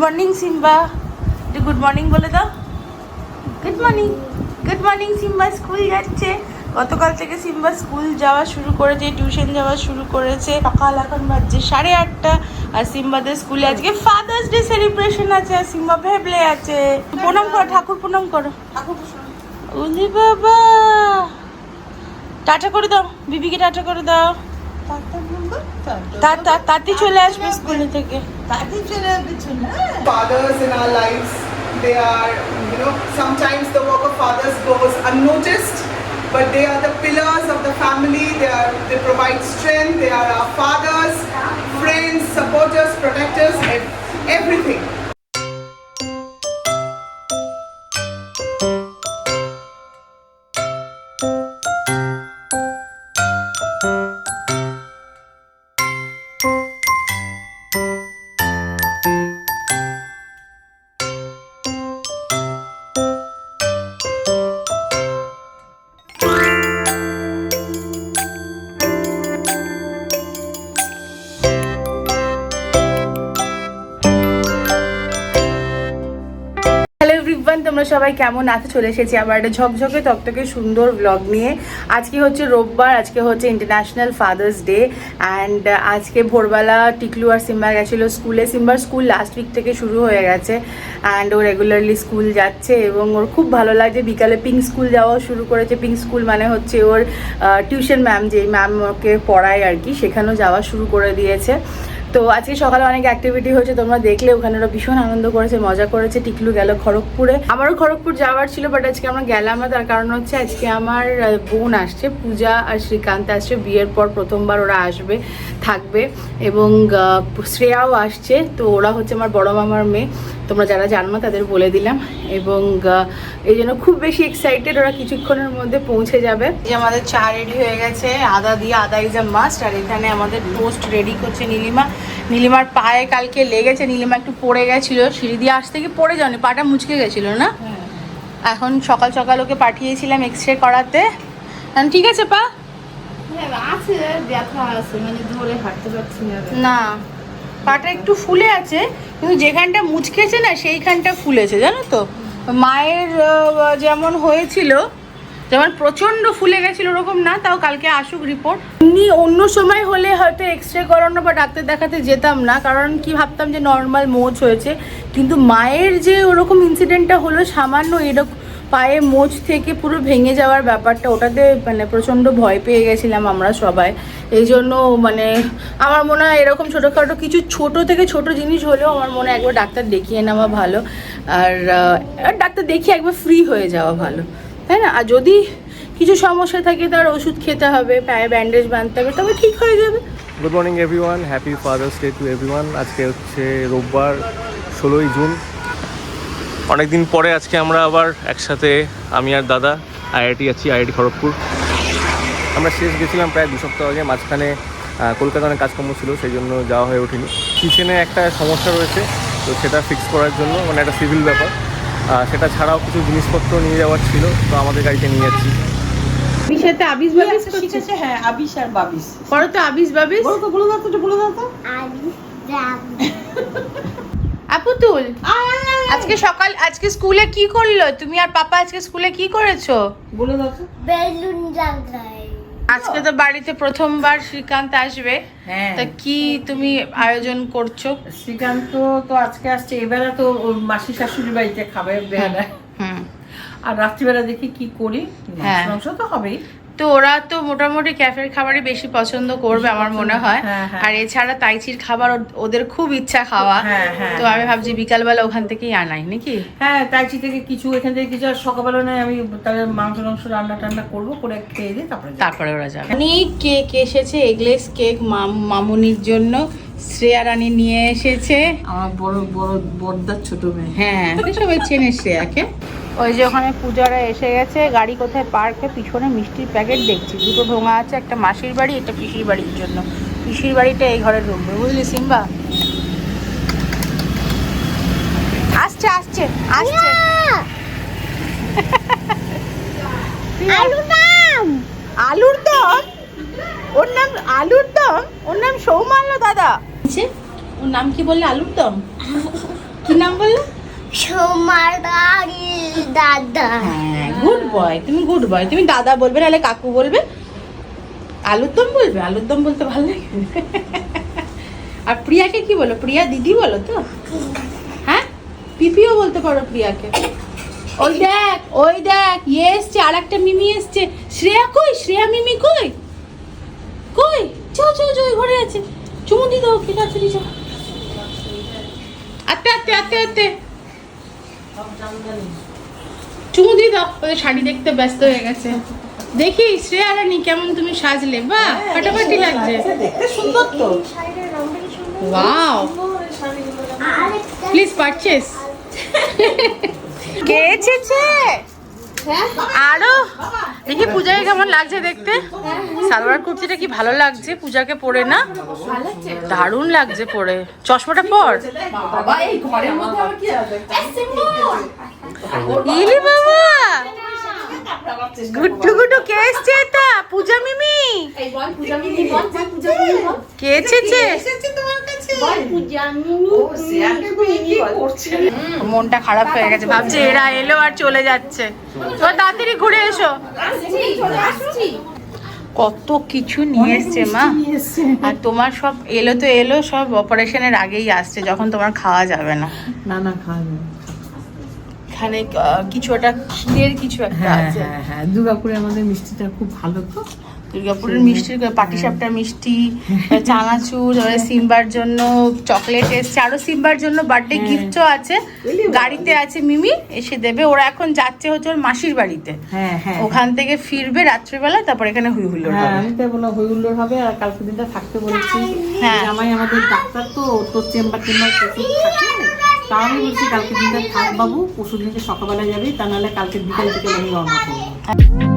Morning Simba একটু good morning বলে দাও। Good morning good morning Simba school যাচ্ছে। গতকাল থেকে সিম্বা স্কুল যাওয়া শুরু করেছে টিউশন যাওয়া শুরু করেছে। সকাল এখন বাজছে সাড়ে আটটা আর সিম্বাদের স্কুলে আজকে ফাদার্স ডে সেলিব্রেশন আছে আর সিম্বা ভেবলে আছে। প্রণাম করো, ঠাকুর প্রণাম করো। উলি বাবা। টাটা করে দাও, বিবিকে টাটা করে দাও। তাতি চলে আসবে স্কুল থেকে fathers in our lives. They are, you know, sometimes the work of fathers goes unnoticed, but they are the pillars of the family. They are, they provide strength. They are our fathers, friends, supporters, protectors, ev- everything. সবাই কেমন আছে? চলে এসেছি আবার একটা ঝকঝকে তকতকে সুন্দর blog নিয়ে। আজকে হচ্ছে রোববার, আজকে হচ্ছে ইন্টারন্যাশনাল ফাদার্স ডে অ্যান্ড আজকে ভোরবেলা টিকলু আর সিম্বা গেছিল স্কুলে। সিম্বার স্কুল লাস্ট উইক থেকে শুরু হয়ে গেছে অ্যান্ড ও রেগুলারলি স্কুল যাচ্ছে এবং ওর খুব ভালো লাগছে। বিকালে পিঙ্ক স্কুল যাওয়াও শুরু করেছে। পিঙ্ক স্কুল মানে হচ্ছে ওর টিউশন ম্যাম যেই ম্যাম ওকে পড়ায় আর কি, সেখানেও যাওয়া শুরু করে দিয়েছে। তো আজকে সকালে অনেক অ্যাক্টিভিটি হয়েছে, তোমরা দেখলে, ওখানে ওরা ভীষণ আনন্দ করেছে, মজা করেছে, টিকলু গেল খড়গপুরে। আমারও খড়গপুর যাওয়ার ছিল বাট আজকে আমরা গেলাম না, তার কারণ হচ্ছে আজকে আমার বোন আসছে, পূজা আর শ্রীকান্ত আসছে, বিয়ের পর প্রথমবার ওরা আসবে, থাকবে, এবং শ্রেয়াও আসছে, তো ওরা হচ্ছে আমার বড় মামার মেয়ে, তোমরা যারা জানো তাদের বলে দিলাম, এবং এই জন্য খুব বেশি এক্সাইটেড ওরা কিছুক্ষণের মধ্যে পৌঁছে যাবে। যে আমাদের চা রেডি হয়ে গেছে, আদা দিয়ে, আদা ইজ আ মাস্ট আর এখানে আমাদের টোস্ট রেডি করছে নীলিমা নীলিমার পায়ে কালকে লেগেছে নীলিমা একটু পড়ে গেছিল সিঁড়ি দিয়ে আসতে কি পড়ে যাওনি পাটা মুচকে গেছিল না? এখন সকাল সকাল ওকে পাঠিয়েছিলাম এক্স রে করাতে ঠিক আছে পা? হ্যাঁ, মানে না পাটা একটু ফুলে আছে কিন্তু যেখানটা মুচকেছে না সেইখানটা ফুলেছে জানো তো? মায়ের যেমন হয়েছিল যেমন প্রচণ্ড ফুলে গেছিল ওরকম না, তাও কালকে আসুক রিপোর্ট এমনি অন্য সময় হলে হয়তো এক্স রে করানো বা ডাক্তার দেখাতে যেতাম না, কারণ কি ভাবতাম যে নর্মাল মোচ হয়েছে। কিন্তু মায়ের যে ওরকম ইনসিডেন্টটা হলো, সামান্য এরকম পায়ে মোচ থেকে পুরো ভেঙে যাওয়ার ব্যাপারটা, ওটাতে মানে প্রচণ্ড ভয় পেয়ে গেছিলাম আমরা সবাই। এই জন্য মানে আমার মনে হয় এরকম ছোটোখাটো কিছু ছোট থেকে ছোট জিনিস হলেও আমার মনে হয় একবার ডাক্তার দেখিয়ে নেওয়া ভালো। আর ডাক্তার দেখিয়ে একবার ফ্রি হয়ে যাওয়া ভালো। তাই না? আর যদি কিছু সমস্যা থাকে তার ওষুধ খেতে হবে, পায়ে ব্যান্ডেজ বাঁধতে হবে, তবে ঠিক হয়ে যাবে। Good morning everyone happy Father's Day to everyone আজকে হচ্ছে রোববার, ষোলোই জুন। অনেক দিন পরে আজকে আমরা আবার একসাথে আমি আর দাদা, আইআইটি আছি, আইআইটি খড়গপুর। আমরা শেষ গেছিলাম প্রায় দু সপ্তাহ আগে, মাঝখানে কলকাতা অনেক কাজকর্ম ছিল, সেই জন্য যাওয়া হয়ে ওঠেনি। কিচেনে একটা সমস্যা রয়েছে, তো সেটা ফিক্স করার জন্য মানে একটা সিভিল ব্যাপার। সেটা ছাড়াও কিছু জিনিসপত্র নিয়ে যাওয়ার ছিল তো আমাদের গাড়িতে নিয়ে যাচ্ছি। বিষয়তে আবিস বাবিস শিখেছে? হ্যাঁ আবিস আর বাবিস করো তো আবিস বাবিস বলো তো বলো দাও তো বলে দাও তো। আপুতুল আজকে সকাল আজকে স্কুলে কি করল? তুমি আর পাপা আজকে স্কুলে কি করেছ? বলে দাও তো। বেলুন লাগাই আজকে তো বাড়িতে প্রথমবার শ্রীকান্ত আসবে। হ্যাঁ। তা কি তুমি আয়োজন করছ? শ্রীকান্ত তো আজকে আসছে। এবারে তো মাসি শাশুড়ি বাড়িতে খাবে বেলা আর রাত্রিবেলা দেখি কি করি? হ্যাঁ। মাংস তো হবেই। তো ওরা তো মোটামুটি ক্যাফের খাবারই বেশি পছন্দ করবে আমার মনে হয়। হ্যাঁ, হ্যাঁ। আর এছাড়া তাইচির খাবার ওদের খুব ইচ্ছা খাওয়া। হ্যাঁ, হ্যাঁ, তো আমি ভাবছি বিকালবেলা ওখান থেকেই আনাই নাকি? হ্যাঁ তাইচি থেকে কিছু এখান থেকে কিছু আর সকালবেলা নয় আমি তাহলে মাংস টাংস রান্না টান্না করব করে খেয়ে দিই তারপরে তারপরে ওরা যাবে। অনেক কেক এসেছে এগলেস কেক মামুনির জন্য। শ্রেয়া রানী নিয়ে এসেছে। আমার বড় বড় বড়দার ছোট মেয়ে। হ্যাঁ সবাই চেনে শ্রেয়াকে। ওই যে ওখানে পূজারা এসে গেছে গাড়ি কোথায় পার্কে পিছনে মিষ্টির প্যাকেট দেখছি। দুটো ঢোঙা আছে একটা মাসির বাড়ি একটা পিসির বাড়ির জন্য। পিসির বাড়িটা এই ঘরে ঢুকবে বুঝলি সিম্বা? আসছে আসছে আসছে। আলুর দম! ওর নাম আলুর দম? ওর নাম সৌমাল্য দাদা। ওর নাম কি বললে? আলুর দম? কি নাম বললে? সোমারি দাদা। হ্যাঁ গুড বয় তুমি গুড বয় তুমি দাদা বলবে, নাহলে কাকু বলবে। আলুর দম বলবে? আলুর দম বলতে ভালো লাগে? আর প্রিয়াকে কি বলো? প্রিয়া দিদি বলো তো? হ্যাঁ? পিপিও বলতে পারো প্রিয়াকে। ওই দেখ ওই দেখ ইয়ে এসছে আর একটা মিমি এসছে। শ্রেয়া কই? শ্রেয়া মিমি কই? কই? চো চো চো ঘরে আছে। চুমু দি দাও কি তাড়াতাড়ি যাও। আতে আতে আতে আতে চুমু দিয়ে দাও ওদের শাড়ি দেখতে ব্যস্ত হয়ে গেছে। দেখি শ্রেয়া রানী কেমন তুমি সাজলে? বা ফাটাফাটি লাগছে। দেখতে সুন্দর তো। ওয়াও। প্লিজ পারচেস কে এসেছে? আরও? দেখি পূজাকে কেমন লাগছে দেখতে। সালোয়ার কুর্তিটা কি ভালো লাগছে? পূজাকে পরে না? দারুণ লাগছে পরে। চশমাটা পর। বাবা এই ঘরের মধ্যে আবার কি আছে? ইলি বাবা! গুড্ডু গুড্ডু কে এসছে এটা? পূজা মিমি? এই বল পূজা বল বল পূজা বল। কে এসেছে? মিনি মনটা খারাপ হয়ে গেছে ভাবছে এরা এলো আর চলে যাচ্ছে। তো তাড়াতাড়ি ঘুরে এসো। কত কিছু নিয়ে এসছে মা। আর তোমার সব এলো তো এলো সব অপারেশনের আগেই আসছে যখন তোমার খাওয়া যাবে না। না না খাওয়া এখানে কিছু একটা ক্ষীরের কিছু একটা হ্যাঁ আছে। হ্যাঁ হ্যাঁ দুর্গাপুরে আমাদের মিষ্টিটা খুব ভালো তো। দুর্গাপুরের মিষ্টির পাটিসাপটার মিষ্টি চানাচুর সিম্বার জন্য চকলেট এসছে। আরও সিম্বার জন্য বার্থডে গিফটও আছে। গাড়িতে আছে মিমি এসে দেবে। ওরা এখন যাচ্ছে হচ্ছে ওর মাসির বাড়িতে। হ্যাঁ হ্যাঁ। ওখান থেকে ফিরবে রাত্রিবেলা তারপর এখানে হুই হুল্লোড় হ্যাঁ হবে। আমি তাই বললাম হইহুল্লোর হবে আর কালকে দিনটা থাকতে বলেছি। হ্যাঁ। জামাই আমাদের ডাক্তার তো তোর চেম্বার চেম্বার তা আমি বলছি কালকে দিনটা থাক বাবু পরশু দিনকে সকালবেলা যাবি তা নাহলে কালকে বিকাল থেকে আমি রওনা করব।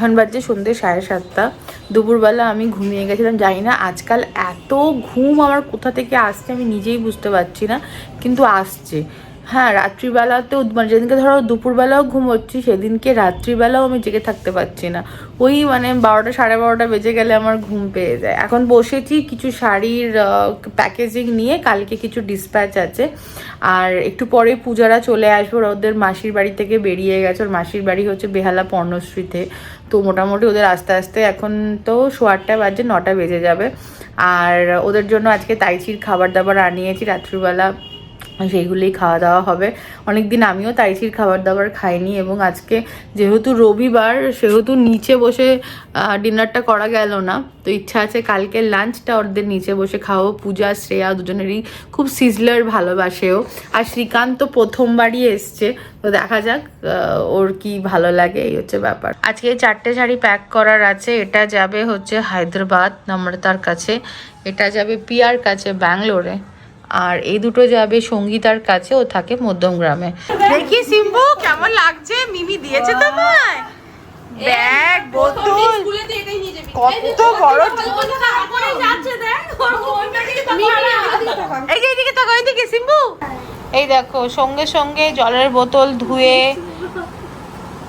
এখন বাজছে সন্ধ্যে সাড়ে সাতটা। দুপুরবেলা আমি ঘুমিয়ে গেছিলাম, জানি না আজকাল এত ঘুম আমার কোথা থেকে আসছে আমি নিজেই বুঝতে পারছি না, কিন্তু আসছে। হ্যাঁ রাত্রিবেলাতেও মানে যেদিনকে ধরো দুপুরবেলাও ঘুমোচ্ছি, সেদিনকে রাত্রিবেলাও আমি জেগে থাকতে পারছি না। ওই মানে বারোটা, সাড়ে বারোটা বেজে গেলে আমার ঘুম পেয়ে যায়। এখন বসেছি কিছু শাড়ির প্যাকেজিং নিয়ে, কালকে কিছু ডিসপ্যাচ আছে। আর একটু পরে পূজারা চলে আসবে ওদের মাসির বাড়ি থেকে বেরিয়ে গেছে। ওর মাসির বাড়ি হচ্ছে বেহালা পর্ণশ্রীতে। তো মোটামুটি ওদের আস্তে আস্তে এখন তো আটটা বাজে, নটা বেজে যাবে। আর ওদের জন্য আজকে তাইচির খাবার দাবার আনিয়েছি, রাত্রিবেলা সেইগুলোই খাওয়া দাওয়া হবে। অনেকদিন আমিও তাইচির খাবার দাবার খাইনি এবং আজকে যেহেতু রবিবার, সেহেতু নিচে বসে ডিনারটা করা গেল না। তো ইচ্ছা আছে কালকে লাঞ্চটা ওদের নিচে বসে খাওয়াবো। পূজা, শ্রেয়া দুজনেরই খুব সিজলার ভালোবাসেও। আর শ্রীকান্ত তো প্রথমবারই এসছে। তো দেখা যাক ওর কি ভালো লাগে, এই হচ্ছে ব্যাপার। আজকে চারটে শাড়ি প্যাক করার আছে। এটা যাবে হচ্ছে হায়দ্রাবাদ, নম্রতার কাছে। এটা যাবে পিয়ার কাছে, ব্যাঙ্গালোরে। আর এই দুটো যাবে সঙ্গীতার কাছে ও থাকে মধ্যমগ্রামে দেখি সিম্বু কেমন লাগছে? মিমি দিয়েছে তোমায়? ব্যাগ বোতল। কত বড় এই এইদিকে তাকাও এইদিকে সিম্বু এই দেখো সঙ্গে সঙ্গে জলের বোতল ধুয়ে।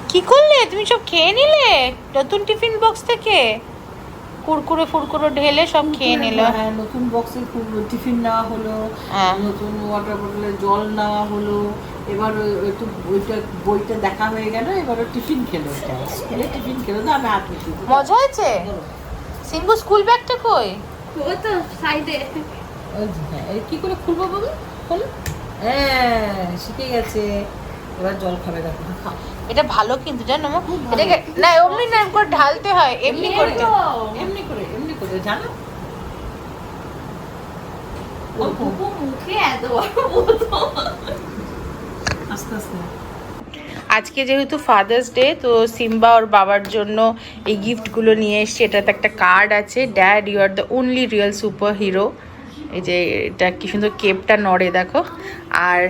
কি করলে? তুমি সব খেয়ে নিলে? নতুন টিফিন বক্স থেকে? কুরকুরে ফুরকুরে ঢেলে সব খেয়ে নিলো। হ্যাঁ নতুন বক্সে টিফিন নেওয়া হলো হ্যাঁ। নতুন ওয়াটার বোতলে জল নেওয়া হলো এবার ওই- একটু বইটা বইটা দেখা হয়ে গেল এবার টিফিন খেলো। স্কুলে টিফিন খেলো না আমি হাত মজা হয়েছে? সিম্বু স্কুল ব্যাগটা কই? ও তো সাইডে ওই যে, হ্যাঁ এই কি করে খুলবো বাবু খোল হ্যাঁ শিখে গেছে। এবার জল খাবে দেখো। এটা ভালো কিন্তু জানো এটাকে না এমনি না করে ঢালতে হয় এমনি করতে। এমনি করে এমনি করে জানো? মুখে এত আস্তে আস্তে। আজকে যেহেতু ফাদার্স ডে তো সিম্বা ওর বাবার জন্য এই গিফটগুলো নিয়ে এসছে। এটাতে একটা কার্ড আছে dad you are the only real super hero এই যে এটা কি সুন্দর কেপটা নড়ে দেখো। আর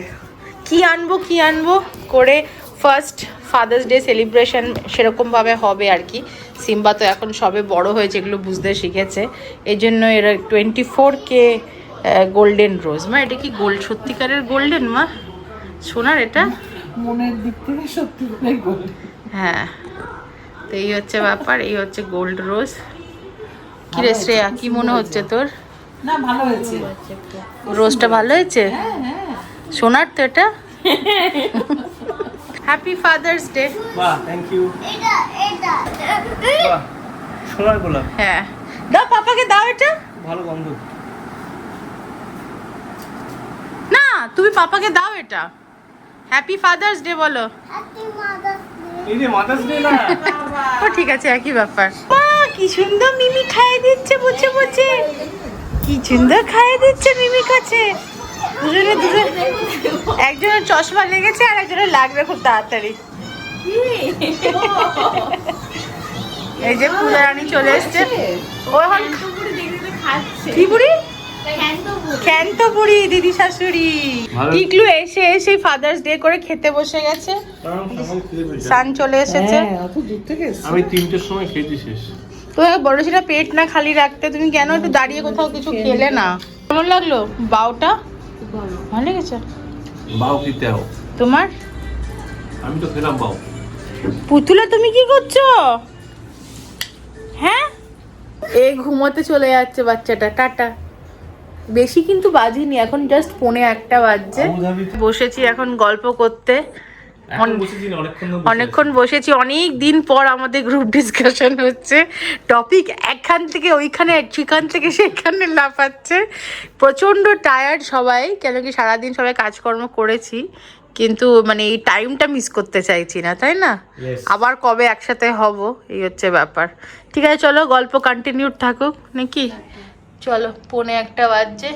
কি আনব কি আনব? করে ফার্স্ট ফাদার্স ডে সেলিব্রেশন সেরকমভাবে হবে আর কি। সিম্বা তো এখন সবে বড় হয়েছে এগুলো বুঝতে শিখেছে। এই জন্য এরা টোয়েন্টি ফোর কে গোল্ডেন রোজ মা এটা কি গোল্ড সত্যিকারের গোল্ডেন মা? সোনার এটা? মনের দিক থেকে সত্যি হ্যাঁ। তো এই হচ্ছে ব্যাপার এই হচ্ছে গোল্ড রোজ কি রে শ্রেয়া কি মনে হচ্ছে তোর? না ভালো হয়েছে। রোজটা ভালো হয়েছে? সোনার তো এটা। হ্যাপি ফাদার্স ডে বাহ থ্যাংক ইউ এটা এটা। সোনার গোলাপ। হ্যাঁ। দাও পাপাকে দাও এটা। ভালো গন্ধ। না তুমি পাপাকে দাও এটা। হ্যাপি ফাদার্স ডে বলো। হ্যাপি মাদার্স এই যে মাদার্স ডে না? ও ঠিক আছে একই ব্যাপার। কি সুন্দর মিমি খাইয়ে দিচ্ছে বুঝে বুঝে। কি সুন্দর খাইয়ে দিচ্ছে মিমি কাছে। দুজনে দুজন একজনের চশমা লেগেছে আর একজনের লাগবে খুব তাড়াতাড়ি। এই যে পূজা রানী চলে এসছে। ও এখন বুড়ি দিদি শাশুড়ি। টিকলু এসে এসে ফাদার্স ডে করে খেতে বসে গেছে। সান চলে এসেছে। হ্যাঁ। আমি তিনটের সময় শেষ। তোমাকে বড় সেটা পেট না খালি রাখতে তুমি কেন একটু দাঁড়িয়ে কোথাও কিছু খেলে না? কেমন লাগল বাউটা? ভালো লেগেছে? বাউ খেতে আও। তোমার? আমি তো খেলাম বাউ পুতুলা তুমি কি করছ? হ্যাঁ? এ ঘুমোতে চলে যাচ্ছে বাচ্চাটা টাটা। বেশি কিন্তু বাজিনি এখন জাস্ট ফোনে একটা বাজছে। বসেছি এখন গল্প করতে। অনেকক্ষণ বসেছি অনেক দিন পর আমাদের গ্রুপ ডিসকাশন হচ্ছে। টপিক একখান থেকে ওইখানে সেখান থেকে সেখানে লাফাচ্ছে। প্রচণ্ড টায়ার্ড সবাই কেন কি সারাদিন সবাই কাজকর্ম করেছি কিন্তু মানে এই টাইমটা মিস করতে চাইছি না তাই না? আবার কবে একসাথে হব এই হচ্ছে ব্যাপার। ঠিক আছে চলো গল্প কন্টিনিউ থাকুক নাকি? চলো পৌনে একটা বাজছে।